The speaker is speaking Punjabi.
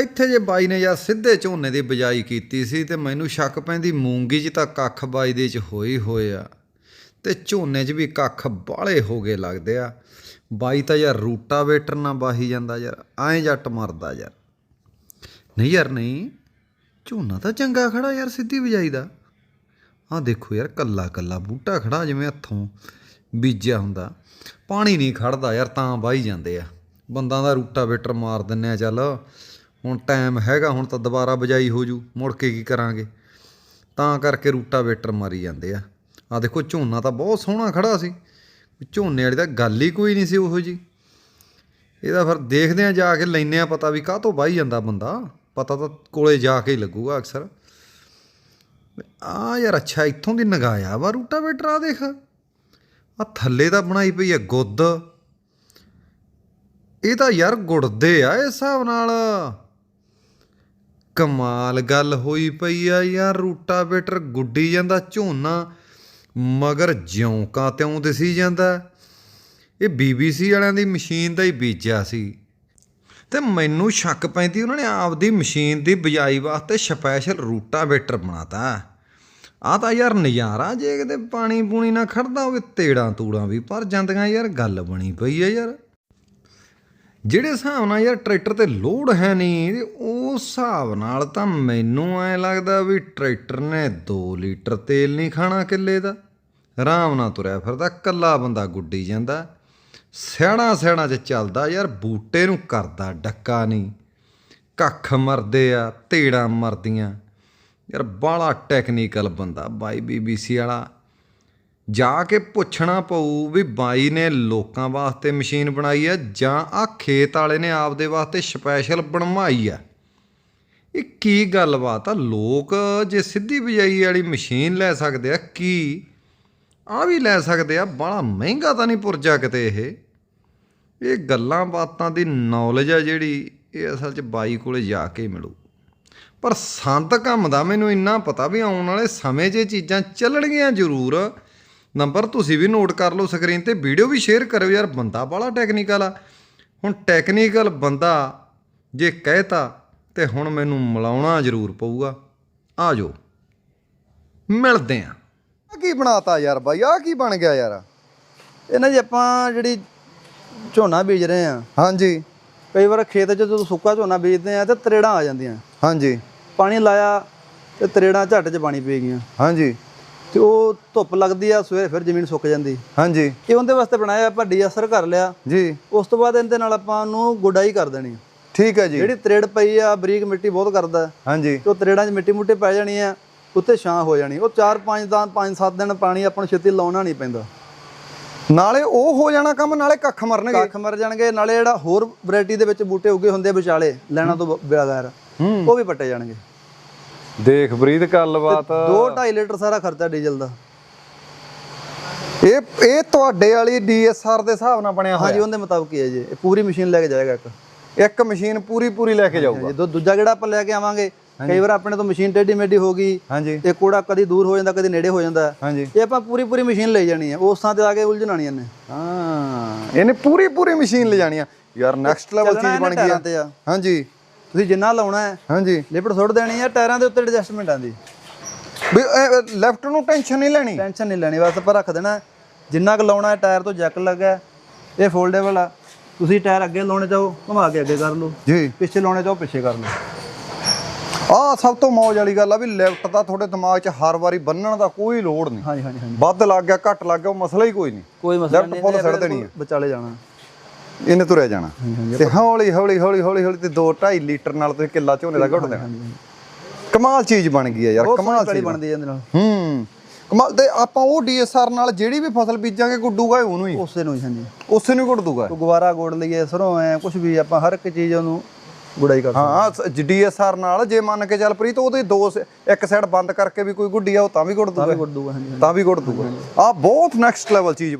ਇੱਥੇ ਜੇ ਬਾਈ ਨੇ ਯਾਰ ਸਿੱਧੇ ਝੋਨੇ ਦੀ ਬਿਜਾਈ ਕੀਤੀ ਸੀ ਤੇ ਮੈਨੂੰ ਸ਼ੱਕ ਪੈਂਦੀ ਮੂੰਗੀ 'ਚ ਤਾਂ ਕੱਖ ਬਾਈ ਦੇ 'ਚ ਹੋਈ ਹੋਏ ਆ। ਤੇ ਝੋਨੇ 'ਚ ਵੀ ਕੱਖ ਬਾਲੇ ਹੋ ਗਏ ਲੱਗਦੇ ਆ। ਬਾਈ ਤਾਂ ਯਾਰ ਰੂਟਾ ਵੇਟਰ ਨਾ ਬਾਹੀ ਜਾਂਦਾ ਯਾਰ, ਐਂ ਜੱਟ ਮਰਦਾ ਯਾਰ। ਨਹੀਂ ਯਾਰ, ਨਹੀਂ। ਝੋਨਾ ਤਾਂ ਚੰਗਾ ਖੜਾ ਯਾਰ ਸਿੱਧੀ ਬਿਜਾਈ ਦਾ। ਆਹ ਦੇਖੋ ਯਾਰ, ਕੱਲਾ ਕੱਲਾ ਬੂਟਾ ਖੜਾ ਜਿਵੇਂ ਹੱਥੋਂ ਬੀਜਿਆ ਹੁੰਦਾ। ਪਾਣੀ ਨਹੀਂ ਖੜਦਾ ਯਾਰ, ਤਾਂ ਵਾਹੀ ਜਾਂਦੇ ਆ। ਬੰਦਾਂ ਦਾ ਰੂਟਾ ਵੇਟਰ ਮਾਰ ਦਿੰਨੇ ਆ, ਚੱਲ। ਹੁਣ ਟਾਈਮ ਹੈਗਾ, ਹੁਣ ਤਾਂ ਦੁਬਾਰਾ ਬਜਾਈ ਹੋ ਜੂ, ਮੁੜ ਕੇ ਕੀ ਕਰਾਂਗੇ? ਤਾਂ ਕਰਕੇ ਰੂਟਾਵੇਟਰ ਮਾਰੀ ਜਾਂਦੇ ਆ। ਆ ਦੇਖੋ, ਝੋਨਾ ਤਾਂ ਬਹੁਤ ਸੋਹਣਾ ਖੜਾ ਸੀ। ਝੋਨੇ ਵਾਲੀ ਤਾਂ ਗੱਲ ਹੀ ਕੋਈ ਨਹੀਂ ਸੀ ਉਹੋ ਜੀ ਇਹਦਾ ਫਿਰ ਦੇਖਦੇ ਆ, ਜਾ ਕੇ ਲੈਨੇ ਆ ਪਤਾ ਵੀ ਕਾਹ ਤੋਂ ਵਾਹੀ ਜਾਂਦਾ ਬੰਦਾ। ਪਤਾ ਤਾਂ ਕੋਲੇ ਜਾ ਕੇ ਹੀ ਲੱਗੂਗਾ ਅਕਸਰ। ਆ ਯਾਰ, ਅੱਛਾ, ਇੱਥੋਂ ਦੀ ਨਗਾਇਆ ਵਾ ਰੂਟਾਵੇਟਰ ਆ ਦੇਖ। ਆ ਥੱਲੇ ਤਾਂ ਬਣਾਈ ਪਈ ਆ ਗੁੱਦ। ਇਹ ਤਾਂ ਯਾਰ ਗੁੜਦੇ ਆ, ਇਸ ਹਿਸਾਬ ਨਾਲ। ਕਮਾਲ ਗੱਲ ਹੋਈ ਪਈ ਆ ਯਾਰ, ਰੂਟਾਵੇਟਰ ਗੁੱਡੀ ਜਾਂਦਾ ਝੋਨਾ, ਮਗਰ ਜਿਉਂਕਾਂ ਤਿਉਂ ਦਿਸੀ ਜਾਂਦਾ। ਇਹ BBC ਵਾਲਿਆਂ ਦੀ ਮਸ਼ੀਨ ਦਾ ਹੀ ਬੀਜਿਆ ਸੀ। ਤੇ ਮੈਨੂੰ ਸ਼ੱਕ ਪੈਂਦੀ ਉਹਨਾਂ ਨੇ ਆਪਦੀ ਮਸ਼ੀਨ ਦੀ ਬਿਜਾਈ ਵਾਸਤੇ ਸਪੈਸ਼ਲ ਰੂਟਾਵੇਟਰ ਬਣਾਤਾ। ਆ ਤਾਂ ਯਾਰ ਨਜ਼ਾਰਾ, ਜੇ ਕਿਤੇ ਪਾਣੀ ਪੂਣੀ ਨਾ ਖੜਦਾ ਹੋਵੇ, ਤੇੜਾਂ ਤੂੜਾਂ ਵੀ ਪਰ ਜਾਂਦੀਆਂ। ਯਾਰ ਗੱਲ ਬਣੀ ਪਈ ਆ ਯਾਰ। ਜਿਹੜੇ ਹਿਸਾਬ ਨਾਲ ਯਾਰ ਟਰੈਕਟਰ ਤੇ ਲੋਡ ਹੈ ਨਹੀਂ ਉਸ ਹਿਸਾਬ ਨਾਲ ਤਾਂ ਮੈਨੂੰ ਐ ਲੱਗਦਾ ਵੀ ਟਰੈਕਟਰ ਨੇ 2 ਲੀਟਰ ਤੇਲ ਨਹੀਂ ਖਾਣਾ ਕਿੱਲੇ ਦਾ। ਆਰਾਮ ਨਾਲ ਤੁਰਿਆ ਫਿਰਦਾ ਕੱਲਾ ਬੰਦਾ ਗੁੱਡੀ ਜਾਂਦਾ। ਸਿਆਣਾ ਸਿਆਣਾ ਚ ਚੱਲਦਾ ਯਾਰ, ਬੂਟੇ ਨੂੰ ਕਰਦਾ ਡੱਕਾ ਨਹੀਂ। ਕੱਖ ਮਰਦੇ ਆ, ਤੇੜਾਂ ਮਰਦੀਆਂ। ਯਾਰ ਬਾਲਾ ਟੈਕਨੀਕਲ ਬੰਦਾ, ਬਾਈ ਬੀਬੀਸੀ ਵਾਲਾ। ਜਾ ਕੇ ਪੁੱਛਣਾ ਪਊ ਵੀ ਬਾਈ ਨੇ ਲੋਕਾਂ ਵਾਸਤੇ ਮਸ਼ੀਨ ਬਣਾਈ ਆ ਜਾਂ ਆ ਖੇਤ ਵਾਲੇ ਨੇ ਆਪਦੇ ਵਾਸਤੇ ਸਪੈਸ਼ਲ ਬਣਵਾਈ ਆ ਇਹ ਕੀ ਗੱਲਬਾਤ ਆ? ਲੋਕ ਜੇ ਸਿੱਧੀ ਬਿਜਾਈ ਵਾਲੀ ਮਸ਼ੀਨ ਲੈ ਸਕਦੇ ਆ, ਕੀ ਆ ਵੀ ਲੈ ਸਕਦੇ ਆ? ਬੜਾ ਮਹਿੰਗਾ ਤਾਂ ਨਹੀਂ ਪੁਰਜਾ ਕਿਤੇ ਇਹ। ਇਹ ਗੱਲਾਂ ਬਾਤਾਂ ਦੀ ਨੌਲੇਜ ਆ ਜਿਹੜੀ ਇਹ ਅਸਲ 'ਚ ਬਾਈ ਕੋਲੇ ਜਾ ਕੇ ਹੀ ਮਿਲੂ। ਪਰ ਸੰਤ ਕੰਮ ਦਾ ਮੈਨੂੰ ਇੰਨਾ ਪਤਾ ਵੀ ਆਉਣ ਵਾਲੇ ਸਮੇਂ 'ਚ ਇਹ ਚੀਜ਼ਾਂ ਚੱਲਣਗੀਆਂ ਜ਼ਰੂਰ। ਨੰਬਰ ਤੁਸੀਂ ਵੀ ਨੋਟ ਕਰ ਲਓ ਸਕਰੀਨ ਤੇ ਵੀਡੀਓ ਵੀ ਸ਼ੇਅਰ ਕਰਿਓ ਯਾਰ ਬੰਦਾ ਬੜਾ ਟੈਕਨੀਕਲ ਆ। ਹੁਣ ਟੈਕਨੀਕਲ ਬੰਦਾ ਜੇ ਕਹਿਤਾ ਤੇ ਹੁਣ ਮੈਨੂੰ ਮਿਲਾਉਣਾ ਜ਼ਰੂਰ ਪਊਗਾ। ਆ ਜਾਓ। ਮਿਲਦੇ ਆਂ। ਆ ਕੀ ਬਣਾਤਾ ਯਾਰ ਬਾਈ? ਆ ਕੀ ਬਣ ਗਿਆ ਯਾਰ? ਇਹਨਾਂ ਜੀ ਆਪਾਂ ਜਿਹੜੀ ਝੋਨਾ ਬੀਜ ਰਹੇ ਆ। ਹਾਂਜੀ। ਕਈ ਵਾਰ ਖੇਤ 'ਚ ਜਦੋਂ ਸੁੱਕਾ ਝੋਨਾ ਬੀਜਦੇ ਆ ਤੇ ਤਰੇੜਾਂ ਆ ਜਾਂਦੀਆਂ। ਹਾਂਜੀ। ਪਾਣੀ ਲਾਇਆ ਤੇ ਤਰੇੜਾਂ ਝੱਟ 'ਚ ਪਾਣੀ ਪੀ ਗਈਆਂ। ਹਾਂਜੀ। ਤੇ ਉਹ ਧੁੱਪ ਲੱਗਦੀ ਆ ਸਵੇਰੇ ਫਿਰ ਜ਼ਮੀਨ ਸੁੱਕ ਜਾਂਦੀ। ਹਾਂਜੀ। ਇਹ ਉਹਦੇ ਵਾਸਤੇ ਬਣਾਇਆ ਆਪਾਂ ਡੀਐਸਆਰ ਕਰ ਲਿਆ। ਜੀ। ਉਸ ਤੋਂ ਬਾਅਦ ਇਹਦੇ ਨਾਲ ਆਪਾਂ ਉਹਨੂੰ ਗੁਡਾਈ ਕਰ ਦੇਣੀ। ਠੀਕ ਹੈ ਜੀ। ਜਿਹੜੀ ਤਰੇੜ ਪਈ ਆ ਬਰੀਕ ਮਿੱਟੀ ਬਹੁਤ ਕਰਦਾ। ਹਾਂਜੀ। ਤੇ ਉਹ ਤਰੇੜਾਂ 'ਚ ਮਿੱਟੀ ਮੁੱਟੀ ਪੈ ਜਾਣੀ ਆ ਉੱਤੇ ਛਾਂ ਹੋ ਜਾਣੀ। ਉਹ 4 5 ਦਾ 5 7 ਦਿਨ ਪਾਣੀ ਆਪਾਂ ਨੂੰ ਛੇਤੀ ਲਾਉਣਾ ਨਹੀਂ ਪੈਂਦਾ। ਨਾਲੇ ਉਹ ਹੋ ਜਾਣਾ ਕੰਮ ਨਾਲੇ ਕੱਖ ਮਰਨਗੇ। ਕੱਖ ਮਰ ਜਾਣਗੇ ਨਾਲੇ ਜਿਹੜਾ ਹੋਰ ਵੈਰਾਈਟੀ ਦੇ ਵਿੱਚ ਬੂਟੇ ਉੱਗੇ ਹੁੰਦੇ ਵਿਚਾਲੇ ਲੈਣਾ ਤੋਂ ਬਗੈਰ ਉਹ ਵੀ ਪੱਟੇ ਜਾਣਗੇ। ਦੇਖ ਬਰੀਦ ਗੱਲਬਾਤ। 2.5 ਲੀਟਰ ਸਾਰਾ ਖਰਚਾ ਡੀਜ਼ਲ ਦਾ। ਇਹ ਇਹ ਤੁਹਾਡੇ ਵਾਲੀ ਡੀਐਸਆਰ ਦੇ ਹਿਸਾਬ ਨਾਲ ਬਣਿਆ ਹਾਂਜੀ ਉਹਦੇ ਮੁਤਾਬਕ ਹੀ ਹੈ ਜੀ। ਇਹ ਪੂਰੀ ਮਸ਼ੀਨ ਲੈ ਕੇ ਜਾਏਗਾ ਇੱਕ। ਇੱਕ ਮਸ਼ੀਨ ਪੂਰੀ ਪੂਰੀ ਲੈ ਕੇ ਜਾਊਗਾ। ਜਦੋਂ ਦੂਜਾ ਜਿਹੜਾ ਆਪਾਂ ਲੈ ਕੇ ਆਵਾਂਗੇ? ਕਈ ਵਾਰ ਆਪਣੇ ਤੋਂ ਮਸ਼ੀਨ ਟੇਢੀ ਮੇਢੀ ਹੋ ਗਈ। ਹਾਂਜੀ। ਇਹ ਕੋੜਾ ਕਦੀ ਦੂਰ ਹੋ ਜਾਂਦਾ ਕਦੀ ਨੇੜੇ ਹੋ ਜਾਂਦਾ। ਹਾਂਜੀ। ਇਹ ਆਪਾਂ ਪੂਰੀ ਪੂਰੀ ਮਸ਼ੀਨ ਲਈ ਜਾਣੀ ਹੈ। ਉਸ ਥਾਂ ਤੇ ਆ ਕੇ ਉਲਝਣਾਣੀਆਂ ਨੇ ਹਾਂ। ਇਹਨੇ ਪੂਰੀ ਪੂਰੀ ਮਸ਼ੀਨ ਲੈ ਜਾਣੀ ਆ। ਯਾਰ ਨੈਕਸਟ ਲੈਵਲ ਚੀਜ਼ ਬਣ ਇਹਨੇ ਗਈ ਤੇ ਹਾਂਜੀ। ਤੁਸੀਂ ਜਿੰਨਾ ਲਾਉਣਾ ਹੈ ਹਾਂਜੀ। ਲਿਪਟ ਸੁੱਟ ਦੇਣੀ ਹੈ ਟਾਇਰਾਂ ਦੇ ਉੱਤੇ ਐਡਜਸਟਮੈਂਟ ਆਂਦੀ ਵੀ ਲੈਫਟ ਨੂੰ ਟੈਨਸ਼ਨ ਨਹੀਂ ਲੈਣੀ? ਟੈਨਸ਼ਨ ਨਹੀਂ ਲੈਣੀ ਬਸ ਆਪਾਂ ਰੱਖ ਦੇਣਾ ਜਿੰਨਾ ਕੁ ਲਾਉਣਾ ਹੈ ਟਾਇਰ ਤੋਂ ਜੈਕ ਲੱਗਾ ਇਹ ਫੋਲਡੇਬਲ ਆ। ਤੁਸੀਂ ਟਾਇਰ ਅੱਗੇ ਲਾਉਣੇ ਚਾਹੋ ਘੁਮਾ ਕੇ ਅੱਗੇ ਕਰ ਲਓ। ਜੀ। ਪਿੱਛੇ ਲਾਉਣੇ ਚਾਹੋ ਪਿੱਛੇ ਕਰ ਲਓ। ਆਹ ਸਭ ਤੋਂ ਮੌਜ ਵਾਲੀ ਗੱਲ ਆ ਵੀ ਲੈਫਟ ਦਾ ਤੁਹਾਡੇ ਦਿਮਾਗ 'ਚ ਹਰ ਵਾਰੀ ਬੰਨਣ ਦਾ ਕੋਈ ਲੋੜ ਨਹੀਂ। ਹਾਂਜੀ ਹਾਂਜੀ ਹਾਂਜੀ। ਵੱਧ ਲੱਗ ਗਿਆ ਘੱਟ ਲੱਗ ਗਿਆ ਉਹ ਮਸਲਾ ਹੀ ਕੋਈ ਨਹੀਂ। ਕੋਈ ਮਸਲਾ ਨਹੀਂ full ਇਹਨੇ ਸਿੱਟ ਦੇਣੀ ਹੈ। ਵਿਚਾਲੇ ਜਾਣਾ। ਇਹਨੇ ਤੁਰਿਆ ਜਾਣਾ। ਤੇ ਹੌਲੀ ਹੌਲੀ ਹੌਲੀ ਹੌਲੀ ਹੌਲੀ ਤੇ 2 2.5 ਲੀਟਰ ਨਾਲ ਤੁਸੀਂ ਕਿੱਲਾ ਝੋਨੇ ਦਾ ਘੁੱਟ ਦੇਣਾ। ਕਮਾਲ ਚੀਜ਼ ਬਣ ਗਈ ਆ ਯਾਰ ਕਮਾਲ ਚੀਜ਼ ਬਣਦੀ ਹੈ ਇਹਦੇ ਨਾਲ। ਹੂੰ ਕਮਾਲ ਤੇ ਆਪਾਂ ਉਹ ਡੀਐਸਆਰ ਨਾਲ ਜਿਹੜੀ ਵੀ ਫਸਲ ਬੀਜਾਂਗੇ ਗੁੱਡੂਗਾ ਉਹਨੂੰ ਹੀ। ਉਸੇ ਨੂੰ ਹੀ ਹਾਂਜੀ। ਉਸੇ ਨੂੰ ਹੀ ਗੁੱਡ ਦੂਗਾ। ਕੋ ਗਵਾਰਾ ਗੋੜ ਲਈਏ ਸਰੋਂ ਐ ਕੁਝ ਵੀ ਆਪਾਂ ਹਰ ਇੱਕ ਚੀਜ਼ ਉਹਨੂੰ ਗੁਡਾਈ ਕਰ ਹਾਂ ਡੀਐਸਆਰ ਨਾਲ ਜੇ ਮੰਨ ਕੇ ਚੱਲ ਪ੍ਰੀਤ ਉਹਦੇ ਦੋ ਇੱਕ ਸਾਈਡ ਬੰਦ ਕਰਕੇ ਵੀ ਕੋਈ ਗੁੱਡੀ ਆ ਉਹ ਤਾਂ ਵੀ ਗੁੱਡ ਤਾਂ ਵੀ ਦੂਗਾ। ਗੁੱਡ ਦੂਗਾ ਹਾਂਜੀ ਤਾਂ ਵੀ ਗੁੱਡ ਦੂਗਾ। ਆ ਬਹੁਤ ਨੈਕਸਟ ਲੈਵਲ ਚੀਜ਼